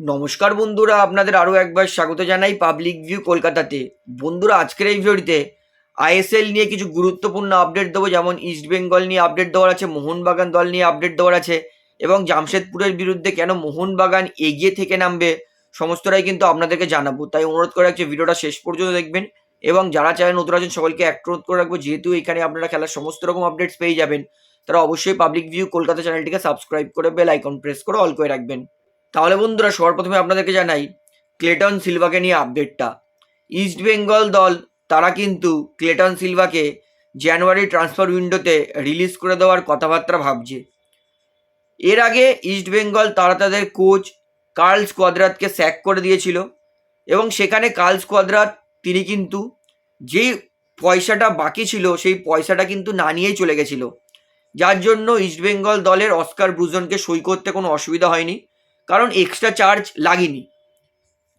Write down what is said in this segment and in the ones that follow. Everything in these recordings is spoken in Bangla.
নমস্কার বন্ধুরা, আপনাদের আরও একবার স্বাগত জানাই পাবলিক ভিউ কলকাতাতে। বন্ধুরা, আজকের এই ভিডিওটিতে আইএসএল নিয়ে কিছু গুরুত্বপূর্ণ আপডেট দেবো, যেমন ইস্ট বেঙ্গল নিয়ে আপডেট দেওয়ার আছে, মোহনবাগান দল নিয়ে আপডেট দেওয়ার আছে, এবং জামশেদপুরের বিরুদ্ধে কেন মোহনবাগান এগিয়ে থেকে নামবে, সমস্তটাই কিন্তু আপনাদেরকে জানাব। তাই অনুরোধ করে রাখছি, ভিডিওটা শেষ পর্যন্ত দেখবেন, এবং যারা চায় নতুন আছেন, সকলকে এক অনুরোধ করে রাখব, যেহেতু এখানে আপনারা খেলার সমস্ত রকম আপডেটস পেয়ে যাবেন, তারা অবশ্যই পাবলিক ভিউ কলকাতা চ্যানেলটিকে সাবস্ক্রাইব করে বেল আইকন প্রেস করে অল করে রাখবেন। তাহলে বন্ধুরা সবার প্রথমে আপনাদেরকে জানাই, ক্লেটন সিলভাকে নিয়ে আপডেটটা ইস্ট বেঙ্গল দল, তারা কিন্তু ক্লেটন সিলভাকে জানুয়ারি ট্রান্সফার উইন্ডোতে রিলিজ করে দেওয়ার কথাবার্তা ভাবছে। এর আগে ইস্ট বেঙ্গল তারা তাদের কোচ কার্ল স্কোয়াদ্রাতকে স্যাক করে দিয়েছিল এবং সেখানে কার্ল স্কোয়াদ্রাত তিনি কিন্তু যেই পয়সাটা বাকি ছিল, সেই পয়সাটা কিন্তু না নিয়েই চলে গেছিল। যার জন্য ইস্টবেঙ্গল দলের অস্কার ব্রুজনকে সই করতে কোনো অসুবিধা হয়নি। কারণ এক্সট্রা চার্জ লাগেনি।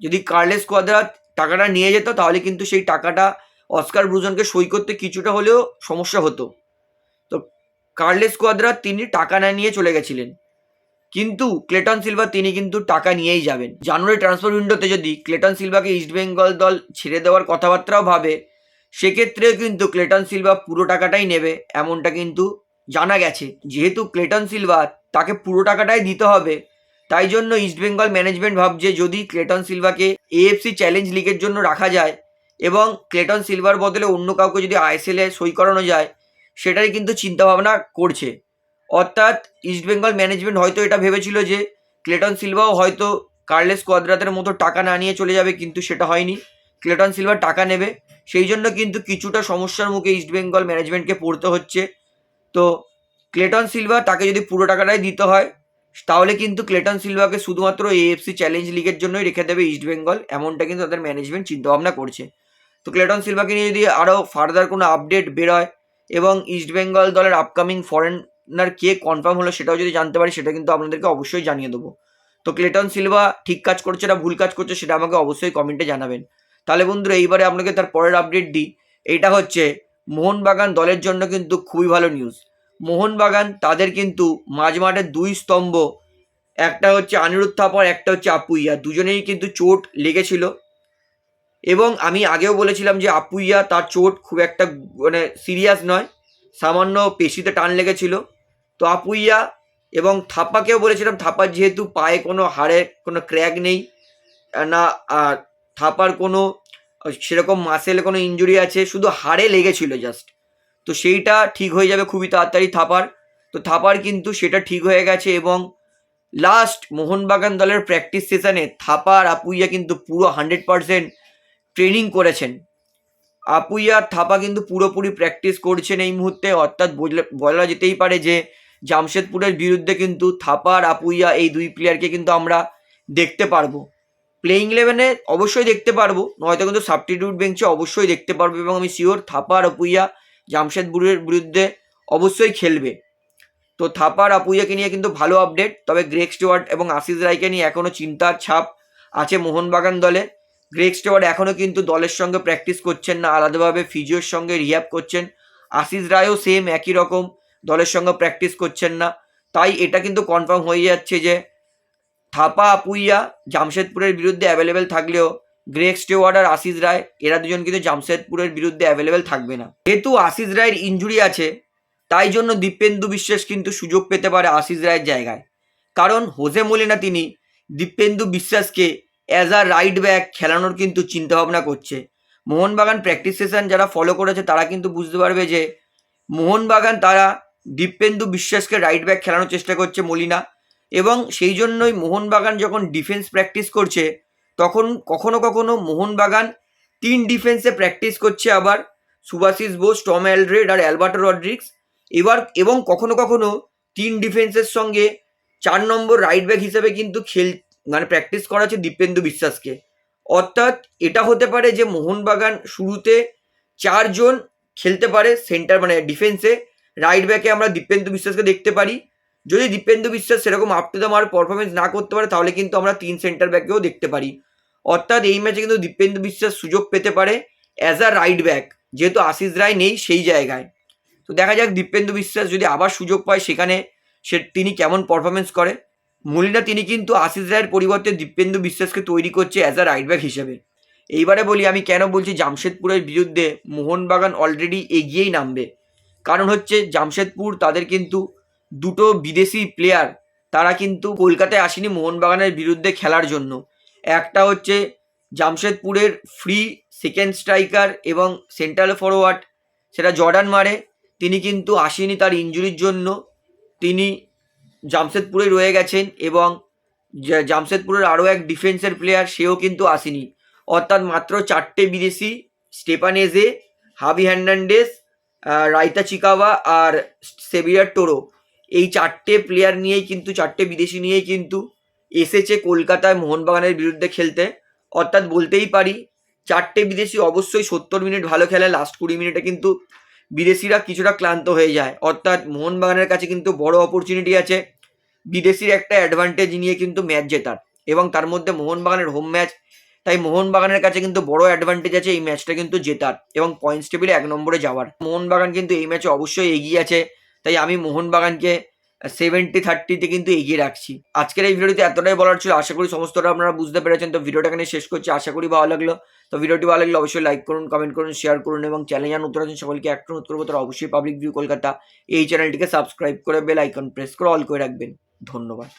যদি কার্লেস কোয়াদ্রাত টাকাটা নিয়ে যেত, তাহলে কিন্তু সেই টাকাটা অস্কার ব্রুজনকে সই করতে কিছুটা হলেও সমস্যা হতো। তো কার্লেস কোয়াদ্রাত তিনি টাকা না নিয়ে চলে গেছিলেন। কিন্তু ক্লেটন সিলভা তিনি কিন্তু টাকা নিয়েই যাবেন। জানুয়ারি ট্রান্সফার উইন্ডোতে যদি ক্লেটন সিলভাকে ইস্টবেঙ্গল দল ছেড়ে দেওয়ার কথাবার্তাও ভাবে, সেক্ষেত্রেও কিন্তু ক্লেটন সিলভা পুরো টাকাটাই নেবে, এমনটা কিন্তু জানা গেছে। যেহেতু ক্লেটন সিলভা তাকে পুরো টাকাটাই দিতে হবে তাই জন্য ইস্টবেঙ্গল ম্যানেজমেন্ট ভাবছে যদি ক্লেটন সিলভাকে এএফসি চ্যালেঞ্জ লিগের জন্য রাখা যায় এবং ক্লেটন সিলভার বদলে অন্য কাউকে যদি আইএসএল সই করানো যায় সেটাই কিন্তু চিন্তাভাবনা করছে। অর্থাৎ ইস্টবেঙ্গল ম্যানেজমেন্ট হয়তো এটা ভেবেছিল যে ক্লেটন সিলভাও হয়তো কার্লেস কোয়াদ্রাতের মতো টাকা না নিয়ে চলে যাবে, কিন্তু সেটা হয়নি। ক্লেটন সিলভার টাকা নেবে, সেই জন্য কিন্তু কিছুটা সমস্যার মুখে ইস্টবেঙ্গল ম্যানেজমেন্টকে পড়তে হচ্ছে। তো ক্লেটন সিলভা তাকে যদি পুরো টাকাটাই দিতে হয় তাহলে কিন্তু ক্লেটন সিলভাকে শুধুমাত্র এএফসি চ্যালেঞ্জ লিগের জন্যই রেখে দেবে ইস্টবেঙ্গল এমনটা কিন্তু তাদের ম্যানেজমেন্ট চিন্তাভাবনা করছে। তো ক্লেটন সিলভাকে নিয়ে যদি আরও ফার্দার কোনো আপডেট বেরোয় এবং ইস্টবেঙ্গল দলের আপকামিং ফরেনার কে কনফার্ম হলো সেটাও যদি জানতে পারি, সেটা কিন্তু আপনাদেরকে অবশ্যই জানিয়ে দেবো। তো ক্লেটন সিলভা ঠিক কাজ করছে না, ভুল কাজ করছে সেটা আমাকে অবশ্যই কমেন্টে জানাবেন। তাহলে বন্ধুরা, এইবারে আপনাকে তার পরের আপডেট দিই। এইটা হচ্ছে মোহনবাগান দলের জন্য কিন্তু খুবই ভালো নিউজ মোহনবাগান, তাদের কিন্তু মাঝমাঠের দুই স্তম্ভ। একটা হচ্ছে অনিরুদ্ধ থাপর, একটা হচ্ছে আপুইয়া। দুজনেই কিন্তু চোট লেগেছিল। এবং আমি আগেও বলেছিলাম যে আপুইয়া তার চোট খুব একটা মানে সিরিয়াস নয়, সামান্য পেশিতে টান লেগেছিল। তো আপুইয়া এবং থাপ্পাকেও বলেছিলাম থাপার যেহেতু পায়ে কোনো হাড়ে কোনো ক্র্যাক নেই, না, আর থাপার কোনো সেরকম মাসেলে কোনো ইঞ্জুরি আছে, শুধু হাড়ে লেগেছিল জাস্ট তো সেইটা ঠিক হয়ে যাবে খুবই তাড়াতাড়ি থাপার। তো থাপার কিন্তু সেটা ঠিক হয়ে গেছে এবং লাস্ট মোহনবাগান দলের প্র্যাকটিস সেশনে থাপার আপুইয়া কিন্তু পুরো হান্ড্রেড পারসেন্ট ট্রেনিং করেছেন। আপুইয়া থাপা কিন্তু পুরোপুরি প্র্যাকটিস করছেন এই মুহূর্তে, অর্থাৎ বলা যেতেই পারে যে জামশেদপুরের বিরুদ্ধে কিন্তু থাপা আর আপুইয়া এই দুই প্লেয়ারকে কিন্তু আমরা দেখতে পারব। প্লেইং ইলেভেনে অবশ্যই দেখতে পারব, নয়তো কিন্তু সাবস্টিটিউট বেঞ্চে অবশ্যই দেখতে পারব এবং আমি শিওর থাপা আর আপুইয়া জামশেদপুরের বিরুদ্ধে অবশ্যই খেলবে। তো থাপার আপুইয়াকে নিয়ে কিন্তু ভালো আপডেট তবে গ্রেক স্টুয়ার্ট এবং আশিস রায়কে নিয়ে এখনও চিন্তার ছাপ আছে মোহনবাগান দলে। গ্রেক স্টুয়ার্ট এখনও কিন্তু দলের সঙ্গে প্র্যাকটিস করছেন না, আলাদাভাবে ফিজিওর সঙ্গে রিহ্যাব করছেন। আশিস রায়ও সেম একই রকম, দলের সঙ্গে প্র্যাকটিস করছেন না। তাই এটা কিন্তু কনফার্ম হয়ে যাচ্ছে যে থাপা, আপুইয়া, জামশেদপুরের বিরুদ্ধে অ্যাভেলেবেল থাকলেও গ্রেক স্টেওয়ার্ড আর আশিস রায়, এরা দুজন কিন্তু জামশেদপুরের বিরুদ্ধে অ্যাভেলেবেল থাকবে না। যেহেতু আশিস রায়ের ইঞ্জুরি আছে, তাই জন্য দীপেন্দু বিশ্বাস কিন্তু সুযোগ পেতে পারে আশিস রায়ের জায়গায়। কারণ হোজে মলিনা তিনি দীপেন্দু বিশ্বাসকে অ্যাজ আ রাইট ব্যাক খেলানোর কিন্তু চিন্তাভাবনা করছে। মোহনবাগান প্র্যাকটিস সেশন যারা ফলো করেছে, তারা কিন্তু বুঝতে পারবে যে মোহনবাগান তারা দীপেন্দু বিশ্বাসকে রাইট ব্যাক খেলানোর চেষ্টা করছে মলিনা। এবং সেই জন্যই মোহনবাগান যখন ডিফেন্স প্র্যাকটিস করছে তখন কখনো কখনো মোহনবাগান তিন ডিফেন্সে প্র্যাকটিস করছে আবার সুভাশিস বোস, টম অ্যালড্রেড আর অ্যালবার্টো রড্রিক্স এবার এবং কখনো কখনো তিন ডিফেন্সের সঙ্গে চার নম্বর রাইট ব্যাক হিসেবে কিন্তু খেল মানে প্র্যাকটিস করাচ্ছে দীপেন্দু বিশ্বাসকে। অর্থাৎ এটা হতে পারে যে মোহনবাগান শুরুতে চারজন খেলতে পারে সেন্টার মানে ডিফেন্সে রাইট ব্যাকে আমরা দীপেন্দু বিশ্বাসকে দেখতে পারি। যদি দীপেন্দু বিশ্বাস সেরকম up to the mark performance না করতে পারে, তাহলে কিন্তু আমরা তিন সেন্টার ব্যাকেও দেখতে পারি। অর্থাৎ এই ম্যাচে কিন্তু দীপেন্দু বিশ্বাস সুযোগ পেতে পারে অ্যাজ আ রাইট ব্যাক যেহেতু আশিস রায় নেই সেই জায়গায়। তো দেখা যাক দীপেন্দু বিশ্বাস যদি আবার সুযোগ পায় সেখানে সে তিনি কেমন পারফরমেন্স করে। মলিনা তিনি কিন্তু আশিস রায়ের পরিবর্তে দীপেন্দু বিশ্বাসকে তৈরি করছে অ্যাজ আ রাইট ব্যাক হিসেবে। এইবারে বলি, আমি কেন বলছি জামশেদপুরের বিরুদ্ধে মোহনবাগান অলরেডি এগিয়েই নামবে? কারণ হচ্ছে জামশেদপুর তাদের কিন্তু দুটো বিদেশি প্লেয়ার তারা কিন্তু কলকাতায় আসেনি মোহনবাগানের বিরুদ্ধে খেলার জন্য। একটা হচ্ছে জামশেদপুরের ফ্রি সেকেন্ড স্ট্রাইকার এবং সেন্ট্রাল ফরওয়ার্ড সেটা জর্ডান মারে। তিনি কিন্তু আসেনি তার ইঞ্জুরির জন্য। তিনি জামশেদপুরে রয়ে গেছেন এবং জামশেদপুরের আরও এক ডিফেন্সের প্লেয়ার সেও কিন্তু আসেনি। অর্থাৎ মাত্র চারটে বিদেশি, স্টেপানেজে হাবি হ্যান্ডান্ডেস রাইতা চিকাওয়া আর সেভিয়ার টোরো। এই চারটে প্লেয়ার নিয়েই কিন্তু, চারটে বিদেশি নিয়েই কিন্তু এসেছে কলকাতায় মোহনবাগানের বিরুদ্ধে খেলতে। অর্থাৎ বলতেই পারি, চারটে বিদেশি অবশ্যই সত্তর মিনিট ভালো খেলে লাস্ট কুড়ি মিনিটে কিন্তু বিদেশিরা কিছুটা ক্লান্ত হয়ে যায়। অর্থাৎ মোহনবাগানের কাছে কিন্তু বড় অপরচুনিটি আছে, বিদেশির একটা অ্যাডভান্টেজ নিয়ে কিন্তু ম্যাচ জেতার। এবং তার মধ্যে মোহনবাগানের হোম ম্যাচ তাই মোহনবাগানের কাছে কিন্তু বড় অ্যাডভান্টেজ আছে এই ম্যাচটা কিন্তু জেতার। এবং পয়েন্টস টেবিলে এক নম্বরে যাওয়ার। মোহনবাগান কিন্তু এই ম্যাচে অবশ্যই এগিয়ে আছে, তাই আমি মোহনবাগানকে সেভেন্টি থার্টিতে কিন্তু এগিয়ে রাখছি। আজকের এই ভিডিওতে এতটাই বলার ছিল। আশা করি সমস্তটা আপনারা বুঝতে পেরেছেন। তো ভিডিওটা এখানে শেষ করছি। আশা করি ভালো লাগল। তো ভিডিওটি ভালো লাগলে অবশ্যই লাইক করুন কমেন্ট করুন শেয়ার করুন এবং চ্যানেল জান উত্তর আছেন, সকলকে একটা অনুরোধ করব তারা অবশ্যই পাবলিক ভিউ কলকাতা এই চ্যানেলটিকে সাবস্ক্রাইব করে বেল আইকন প্রেস করে অল করে রাখবেন। ধন্যবাদ।